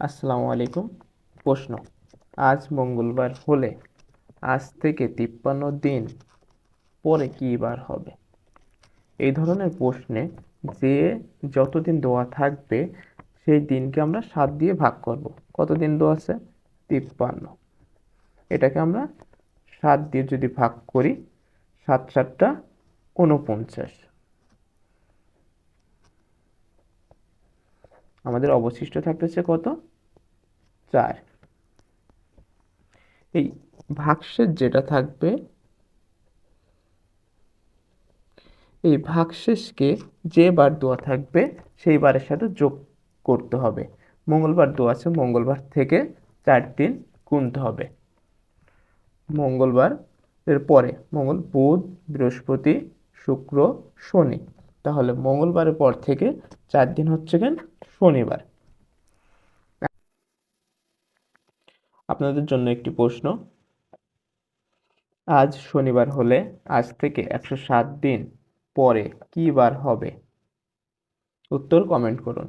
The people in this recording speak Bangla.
আসসালামু আলাইকুম। প্রশ্ন, আজ মঙ্গলবার হলে আজ থেকে তিপ্পান্ন দিন পরে কী বার হবে? এই ধরনের প্রশ্নে যে যতদিন দোয়া থাকবে, সেই দিনকে আমরা সাত দিয়ে ভাগ করব। কত দিন দেওয়া আছে? তিপ্পান্ন। এটাকে আমরা সাত দিয়ে যদি ভাগ করি সাত সাতটা উনপঞ্চাশ আমাদের অবশিষ্ট থাকতেছে কত? চার। এই ভাগশেষ যেটা থাকবে, এই ভাগশেষকে যে বার দোয়া থাকবে, সেই বারের সাথে যোগ করতে হবে। মঙ্গলবার দোয়া আছে, মঙ্গলবার থেকে চার দিন গুনতে হবে। মঙ্গলবার এর পরে, মঙ্গল, বুধ, বৃহস্পতি, শুক্র, শনি। তাহলে মঙ্গলবারের পর থেকে চার দিন হচ্ছে কেন শনিবার। আপনাদের জন্য একটি প্রশ্ন। আজ শনিবার হলে আজ থেকে একশো সাত দিন পরে কী বার হবে? উত্তর কমেন্ট করুন।